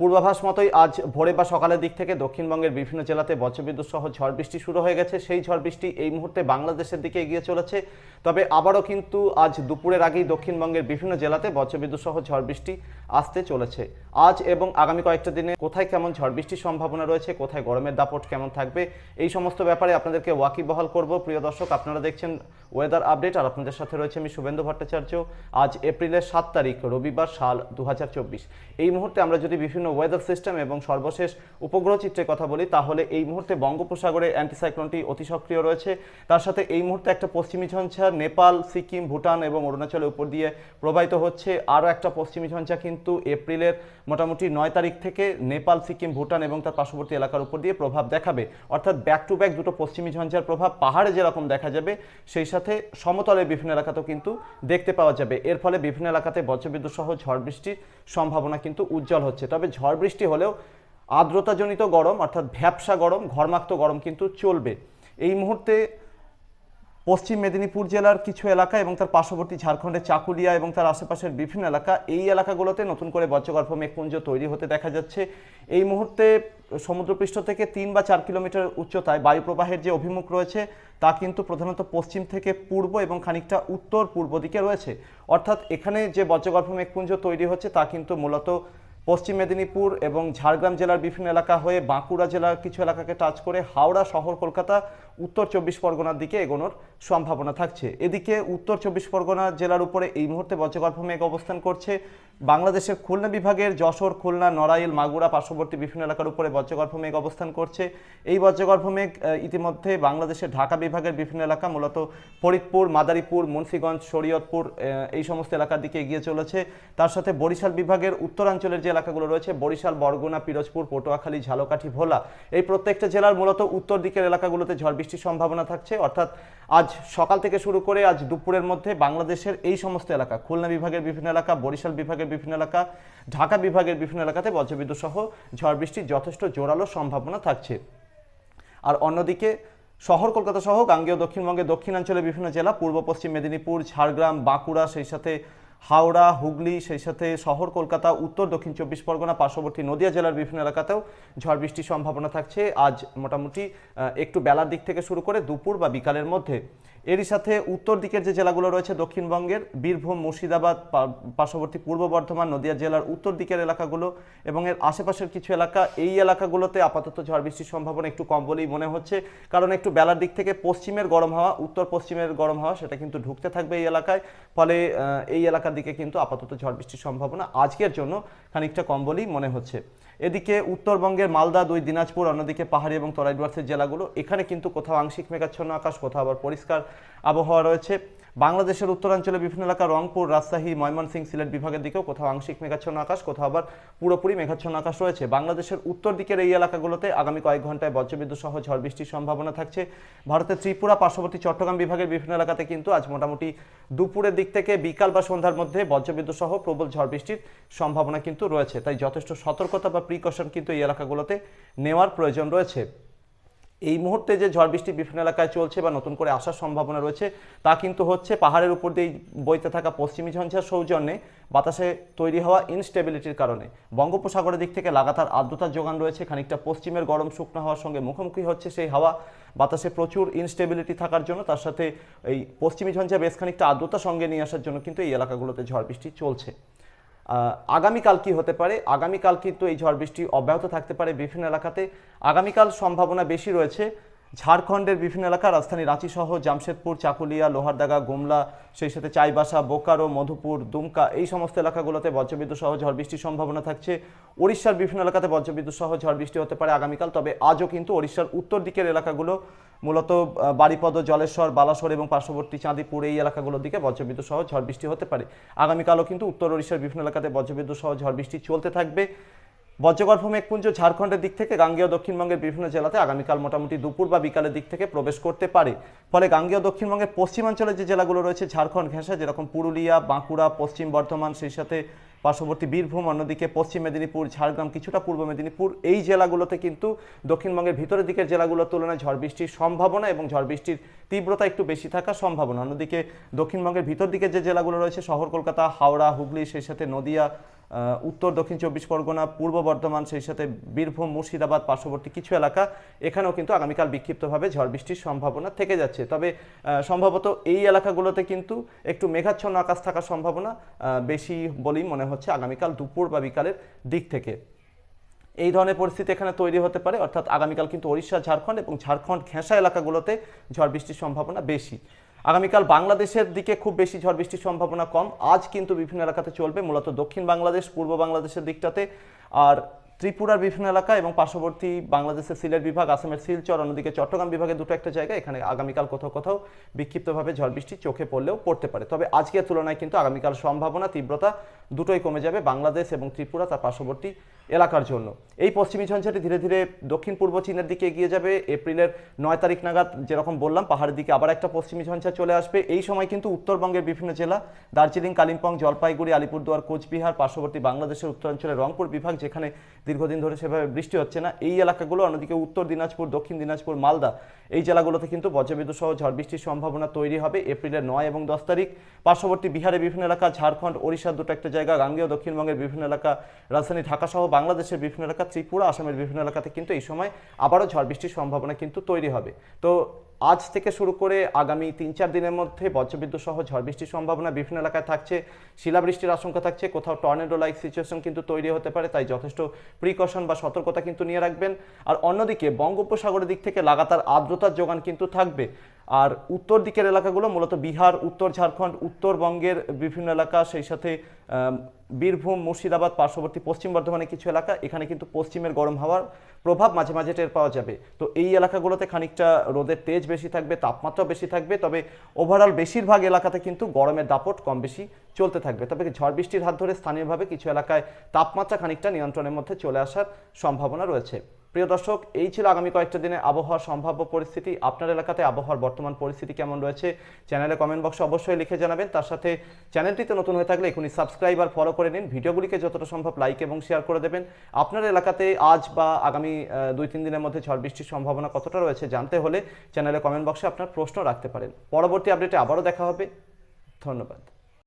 পূর্বাভাস মতোই আজ ভোরে বা সকালের দিক থেকে দক্ষিণবঙ্গের বিভিন্ন জেলাতে বজ্রবিদ্যুৎ সহ ঝড় বৃষ্টি শুরু হয়ে গেছে। সেই ঝড় বৃষ্টি এই মুহূর্তে বাংলাদেশের দিকে এগিয়ে চলেছে। তবে আবারও কিন্তু আজ দুপুরের আগেই দক্ষিণবঙ্গের বিভিন্ন জেলাতে বজ্রবিদ্যুৎ সহ ঝড় বৃষ্টি আসতে চলেছে। আজ এবং আগামী কয়েকটা দিনে কোথায় কেমন ঝড় বৃষ্টির সম্ভাবনা রয়েছে, কোথায় গরমের দাপট কেমন থাকবে, এই সমস্ত ব্যাপারে আপনাদেরকে ওয়াকিবহাল করব। প্রিয় দর্শক, আপনারা দেখছেন ওয়েদার আপডেট আর আপনাদের সাথে রয়েছে আমি শুভেন্দু ভট্টাচার্য। আজ এপ্রিলের সাত তারিখ, রবিবার সাল দু হাজার চব্বিশ। এই মুহূর্তে আমরা যদি বিভিন্ন ওয়েদার সিস্টেম এবং সর্বশেষ উপগ্রহ চিত্রের কথা বলি, তাহলে এই মুহূর্তে বঙ্গোপসাগরে অ্যান্টিসাইক্লোনটি অতি সক্রিয় রয়েছে। তার সাথে এই মুহূর্তে একটা পশ্চিমী ঝঞ্ঝা, নেপাল, সিকিম, ভুটান এবং অরুণাচলের উপর দিয়ে প্রবাহিত হচ্ছে। আরও একটা পশ্চিমী ঝঞ্ঝা কিন্তু এপ্রিলের মোটামুটি নয় তারিখ থেকে নেপাল, সিকিম, ভুটান এবং তার পার্শ্ববর্তী এলাকার উপর দিয়ে প্রভাব দেখাবে। অর্থাৎ ব্যাক টু ব্যাক দুটো পশ্চিমী ঝঞ্ঝার প্রভাব পাহাড়ে যেরকম দেখা যাবে, সেই সাথে সমতলের বিভিন্ন এলাকাতেও কিন্তু দেখতে পাওয়া যাবে। এর ফলে বিভিন্ন এলাকাতে বজ্রবিদ্যুৎ সহ ঝড় বৃষ্টির সম্ভাবনা কিন্তু উজ্জ্বল হচ্ছে। তবে ঝড় বৃষ্টি হলেও আর্দ্রতাজনিত গরম অর্থাৎ ভ্যাপসা গরম, ঘর্মাক্ত গরম কিন্তু চলবে। এই মুহূর্তে পশ্চিম মেদিনীপুর জেলার কিছু এলাকা এবং তার পার্শ্ববর্তী ঝাড়খণ্ডের চাকুলিয়া এবং তার আশেপাশের বিভিন্ন এলাকা, এই এলাকাগুলোতে নতুন করে বজ্রগর্ভ মেঘপুঞ্জ তৈরি হতে দেখা যাচ্ছে। এই মুহূর্তে সমুদ্রপৃষ্ঠ থেকে তিন বা চার কিলোমিটার উচ্চতায় বায়ুপ্রবাহের যে অভিমুখ রয়েছে, তা কিন্তু প্রধানত পশ্চিম থেকে পূর্ব এবং খানিকটা উত্তর পূর্ব দিকে রয়েছে। অর্থাৎ এখানে যে বজ্রগর্ভ মেঘপুঞ্জ তৈরি হচ্ছে, তা কিন্তু মূলত পশ্চিম মেদিনীপুর এবং ঝাড়গ্রাম জেলার বিভিন্ন এলাকা হয়ে বাঁকুড়া জেলার কিছু এলাকাকে টাচ করে হাওড়া শহর, কলকাতা উত্তর চব্বিশ পরগনার দিকে এগোনোর সম্ভাবনা থাকছে। এদিকে উত্তর চব্বিশ পরগনা জেলার উপরে এই মুহূর্তে বজ্রগর্ভ মেঘ অবস্থান করছে। বাংলাদেশের খুলনা বিভাগের যশোর, খুলনা, নড়াইল, মাগুরা পার্শ্ববর্তী বিভিন্ন এলাকার উপরে বজ্রগর্ভ মেঘ অবস্থান করছে। এই বজ্রগর্ভ মেঘ ইতিমধ্যে বাংলাদেশের ঢাকা বিভাগের বিভিন্ন এলাকা, মূলত ফরিদপুর, মাদারীপুর, মুন্সিগঞ্জ, শরীয়তপুর এই সমস্ত এলাকার দিকে এগিয়ে চলেছে। তার সাথে বরিশাল বিভাগের উত্তরাঞ্চলের যে এলাকাগুলো রয়েছে, বরিশাল, বরগুনা, পিরোজপুর, পটুয়াখালী, ঝালকাঠি, ভোলা, এই প্রত্যেকটা জেলার মূলত উত্তর দিকের এলাকাগুলোতে ঝড় বৃষ্টির সম্ভাবনা থাকছে। অর্থাৎ আজ সকাল থেকে শুরু করে আজ দুপুরের মধ্যে বাংলাদেশের এই সমস্ত এলাকা, খুলনা বিভাগের বিভিন্ন এলাকা, বরিশাল বিভাগের বিভিন্ন এলাকা, ঢাকা বিভাগের বিভিন্ন এলাকাতে বজ্রবিদ্যুৎ সহ ঝড় বৃষ্টির যথেষ্ট জোরালো সম্ভাবনা থাকছে। আর অন্যদিকে শহর কলকাতা সহ গাঙ্গেয় দক্ষিণবঙ্গের দক্ষিণাঞ্চলের বিভিন্ন জেলা, পূর্ব পশ্চিম মেদিনীপুর, ঝাড়গ্রাম, বাঁকুড়া, সেই সাথে হাওড়া, হুগলি, সেই সাথে শহর, কলকাতা, উত্তর, দক্ষিণ চব্বিশ পরগনা, পার্শ্ববর্তী নদিয়া জেলার বিভিন্ন এলাকাতেও ঝড় বৃষ্টির সম্ভাবনা থাকছে। আজ মোটামুটি একটু বেলার দিক থেকে শুরু করে দুপুর বা বিকালের মধ্যে। এরই সাথে উত্তর দিকের যে জেলাগুলো রয়েছে, দক্ষিণবঙ্গের বীরভূম, মুর্শিদাবাদ পার্শ্ববর্তী পূর্ব বর্ধমান, নদিয়া জেলার উত্তর দিকের এলাকাগুলো এবং এর আশেপাশের কিছু এলাকা, এই এলাকাগুলোতে আপাতত ঝড় বৃষ্টির সম্ভাবনা একটু কম বলেই মনে হচ্ছে। কারণ একটু বেলার দিক থেকে পশ্চিমের গরম হাওয়া, উত্তর পশ্চিমের গরম হাওয়া, সেটা কিন্তু ঢুকতে থাকবে এই এলাকায়। ফলে এই এই এলাকার দিকে কিন্তু আপাতত ঝড় বৃষ্টির সম্ভাবনা আজকের জন্য খানিকটা কম বলেই মনে হচ্ছে। এদিকে উত্তরবঙ্গের মালদা, দুই দিনাজপুর, অন্যদিকে পাহাড়ি এবং তরাই ডুয়ার্সের জেলাগুলো, এখানে কিন্তু কোথাও আংশিক মেঘাচ্ছন্ন আকাশ, কোথাও আবার পরিষ্কার আবহাওয়া রয়েছে। বাংলাদেশের উত্তরাঞ্চলে বিভিন্ন এলাকা রংপুর, রাজশাহী, ময়মনসিংহ, সিলেট বিভাগের দিকেও কোথাও আংশিক মেঘাচ্ছন্ন আকাশ, কোথাও আবার পুরোপুরি মেঘাচ্ছন্ন আকাশ রয়েছে। বাংলাদেশের উত্তর দিকের এই এলাকাগুলোতে আগামী কয়েক ঘন্টায় বজ্রবিদ্যুৎ সহ ঝড় বৃষ্টির সম্ভাবনা থাকছে। ভারতের ত্রিপুরা, পার্শ্ববর্তী চট্টগ্রাম বিভাগের বিভিন্ন এলাকাতে কিন্তু আজ মোটামুটি দুপুরের দিক থেকে বিকাল বা সন্ধ্যার মধ্যে বজ্রবিদ্যুৎ সহ প্রবল ঝড় বৃষ্টির সম্ভাবনা কিন্তু রয়েছে। তাই যথেষ্ট সতর্কতা বা প্রিকশন কিন্তু এই এলাকাগুলোতে নেওয়ার প্রয়োজন রয়েছে। এই মুহূর্তে যে ঝড় বৃষ্টি বিভিন্ন এলাকায় চলছে বা নতুন করে আসার সম্ভাবনা রয়েছে, তা কিন্তু হচ্ছে পাহাড়ের উপর দিয়ে বইতে থাকা পশ্চিমী ঝঞ্ঝার সৌজন্যে বাতাসে তৈরি হওয়া ইনস্টেবিলিটির কারণে। বঙ্গোপসাগরের দিক থেকে লাগাতার আর্দ্রতার যোগান রয়েছে, খানিকটা পশ্চিমের গরম শুকনো হওয়ার সঙ্গে মুখোমুখি হচ্ছে সেই হাওয়া। বাতাসে প্রচুর ইনস্টেবিলিটি থাকার জন্য তার সাথে এই পশ্চিমী ঝঞ্ঝা বেশ খানিকটা আর্দ্রতা সঙ্গে নিয়ে আসার জন্য কিন্তু এই এলাকাগুলোতে ঝড় বৃষ্টি চলছে। আগামীকাল কি হতে পারে? আগামীকাল কিন্তু এই ঝড় বৃষ্টি অব্যাহত থাকতে পারে বিভিন্ন এলাকাতে। আগামীকাল সম্ভাবনা বেশি রয়েছে। ঝাড়খণ্ডের বিভিন্ন এলাকা, রাজধানী রাঁচি সহ জামশেদপুর, চাকুলিয়া, লোহারদাগা, গুমলা, সেই সাথে চাইবাসা, বোকারো, মধুপুর, দুমকা, এই সমস্ত এলাকাগুলোতে বজ্রবিদ্যুৎ সহ ঝড় বৃষ্টির সম্ভাবনা থাকছে। ওড়িশার বিভিন্ন এলাকাতে বজ্রবিদ্যুৎ সহ ঝড় বৃষ্টি হতে পারে আগামীকাল, তবে আজও কিন্তু ওড়িশার উত্তর দিকের এলাকাগুলো মূলত বাড়িপদ জলেশ্বর, বালাসর এবং পার্শ্ববর্তী চাঁদিপুর এই এলাকাগুলোর দিকে বজ্রবিদ্যুৎ সহ ঝড় বৃষ্টি হতে পারে। আগামীকালও কিন্তু উত্তর ওড়িশার বিভিন্ন এলাকাতে বজ্রবিদ্যুৎ সহ ঝড় বৃষ্টি চলতে থাকবে। বজ্রগর্ভ মেঘপুঞ্জ, ঝাড়খণ্ডের দিক থেকে গাঙ্গেয় দক্ষিণবঙ্গের বিভিন্ন জেলাতে আগামীকাল মোটামুটি দুপুর বা বিকালের দিক থেকে প্রবেশ করতে পারে। ফলে গাঙ্গেয় দক্ষিণবঙ্গের পশ্চিমাঞ্চলের যে জেলাগুলো রয়েছে, ঝাড়খণ্ড, ঘেঁষা, যেরকম পুরুলিয়া, বাঁকুড়া, পশ্চিম বর্ধমান, সেই সাথে পার্শ্ববর্তী বীরভূম অন্যদিকে পশ্চিম মেদিনীপুর, ঝাড়গ্রাম কিছুটা পূর্ব মেদিনীপুর। এই জেলাগুলোতে কিন্তু দক্ষিণবঙ্গের ভিতরের দিকের জেলাগুলোর তুলনায় ঝড় বৃষ্টির সম্ভাবনা এবং ঝড় বৃষ্টির তীব্রতা একটু বেশি থাকার সম্ভাবনা। অন্যদিকে দক্ষিণবঙ্গের ভিতর দিকের যে জেলাগুলো রয়েছে, শহর কলকাতা, হাওড়া, হুগলি, সেই সাথে নদিয়া উত্তর, দক্ষিণ চব্বিশ পরগনা, পূর্ব বর্ধমান, সেই সাথে বীরভূম, মুর্শিদাবাদ, পার্শ্ববর্তী কিছু এলাকা। এখানেও কিন্তু আগামীকাল বিক্ষিপ্তভাবে ঝড় বৃষ্টির সম্ভাবনা থেকে যাচ্ছে। তবে সম্ভবত এই এলাকাগুলোতে কিন্তু একটু মেঘাচ্ছন্ন আকাশ থাকার সম্ভাবনা বেশি বলেই মনে হচ্ছে আগামীকাল দুপুর বা বিকালের দিক থেকে। এই ধরনের পরিস্থিতি এখানে তৈরি হতে পারে, অর্থাৎ আগামীকাল কিন্তু ওড়িশা, ঝাড়খণ্ড এবং ঝাড়খণ্ড ঘেঁষা এলাকাগুলোতে ঝড় বৃষ্টির সম্ভাবনা বেশি। আগামীকাল বাংলাদেশের দিকে খুব বেশি ঝড় বৃষ্টির সম্ভাবনা কম। আজ কিন্তু বিভিন্ন এলাকাতে চলবে, মূলত দক্ষিণ বাংলাদেশ, পূর্ব বাংলাদেশের দিকটাতে। আর ত্রিপুরার বিভিন্ন এলাকা এবং পার্শ্ববর্তী বাংলাদেশের সিলেট বিভাগ, আসামের শিলচর, অন্যদিকে চট্টগ্রাম বিভাগে দুটো একটা জায়গা এখানে আগামীকাল কোথাও কোথাও বিক্ষিপ্তভাবে ঝড় বৃষ্টি চোখে পড়লেও পড়তে পারে। তবে আজকের তুলনায় কিন্তু আগামীকাল সম্ভাবনা, তীব্রতা দুটোই কমে যাবে বাংলাদেশ এবং ত্রিপুরা তার পার্শ্ববর্তী এলাকার জন্য। এই পশ্চিমী ঝঞ্ঝাটি ধীরে ধীরে দক্ষিণ পূর্ব চীনের দিকে এগিয়ে যাবে। এপ্রিলের নয় তারিখ নাগাদ যেরকম বললাম, পাহাড়ের দিকে আবার একটা পশ্চিমী ঝঞ্ঝা চলে আসবে। এই সময় কিন্তু উত্তরবঙ্গের বিভিন্ন জেলা, দার্জিলিং, কালিম্পং, জলপাইগুড়ি, আলিপুরদুয়ার, কোচবিহার, পার্শ্ববর্তী বাংলাদেশের উত্তরাঞ্চলের রংপুর বিভাগ, যেখানে দীর্ঘদিন ধরে সেভাবে বৃষ্টি হচ্ছে না। এই এলাকাগুলো, অন্যদিকে উত্তর দিনাজপুর, দক্ষিণ দিনাজপুর, মালদা, এই জেলাগুলোতে কিন্তু বজ্রবিদ্যুৎ সহ ঝড় বৃষ্টির সম্ভাবনা তৈরি হবে। এপ্রিলের নয় এবং দশ তারিখ। পার্শ্ববর্তী বিহারের বিভিন্ন এলাকা, ঝাড়খণ্ড, ওড়িশার দুটো একটা জায়গা, গাঙ্গেয় দক্ষিণবঙ্গের বিভিন্ন এলাকা, রাজধানী ঢাকা সহ বাংলাদেশের বিভিন্ন এলাকা, ত্রিপুরা, আসামের বিভিন্ন এলাকাতে কিন্তু এই সময় আবারও ঝড় বৃষ্টির সম্ভাবনা কিন্তু তৈরি হবে। তো আজ থেকে শুরু করে আগামী তিন চার দিনের মধ্যে বজ্রবিদ্যুৎ সহ ঝড় বৃষ্টির সম্ভাবনা বিভিন্ন এলাকায় থাকছে। শিলাবৃষ্টির আশঙ্কা থাকছে। কোথাও টর্নেডো লাইক সিচুয়েশন কিন্তু তৈরি হতে পারে, তাই যথেষ্ট প্রিকশন বা সতর্কতা কিন্তু নিয়ে রাখবেন। আর অন্যদিকে বঙ্গোপসাগরের দিক থেকে লাগাতার আর্দ্রতার যোগান কিন্তু থাকবে। আর উত্তর দিকের এলাকাগুলো মূলত বিহার, উত্তর ঝাড়খণ্ড, উত্তরবঙ্গের বিভিন্ন এলাকা, সেই সাথে বীরভূম, মুর্শিদাবাদ, পার্শ্ববর্তী পশ্চিম বর্ধমানের কিছু এলাকা, এখানে কিন্তু পশ্চিমের গরম হাওয়ার প্রভাব মাঝে মাঝে টের পাওয়া যাবে। তো এই এলাকাগুলোতে খানিকটা রোদের তেজ বেশি থাকবে তাপমাত্রা বেশি থাকবে, তবে ওভারঅল বেশিরভাগ এলাকাতে কিন্তু গরমের দাপট কম বেশি চলতে থাকবে। তবে ঝড় বৃষ্টির হাত ধরে স্থানীয়ভাবে কিছু এলাকায় তাপমাত্রা খানিকটা নিয়ন্ত্রণের মধ্যে চলে আসার সম্ভাবনা রয়েছে। প্রিয় দর্শক, এই ছিল আগামী কয়েকটা দিনে আবহাওয়ার সম্ভাব্য পরিস্থিতি। আপনার এলাকাতে আবহাওয়ার বর্তমান পরিস্থিতি কেমন রয়েছে চ্যানেলে কমেন্ট বক্সে অবশ্যই লিখে জানাবেন। তার সাথে চ্যানেলটিতে নতুন হয়ে থাকলে এখনই সাবস্ক্রাইব আর ফলো করে নিন। ভিডিওগুলিকে যতটা সম্ভব লাইক এবং শেয়ার করে দেবেন। আপনার এলাকাতে আজ বা আগামী দুই তিন দিনের মধ্যে ঝড় বৃষ্টির সম্ভাবনা কতটা রয়েছে জানতে হলে চ্যানেলে কমেন্ট বক্সে আপনার প্রশ্ন রাখতে পারেন। পরবর্তী আপডেটে আবারও দেখা হবে। ধন্যবাদ।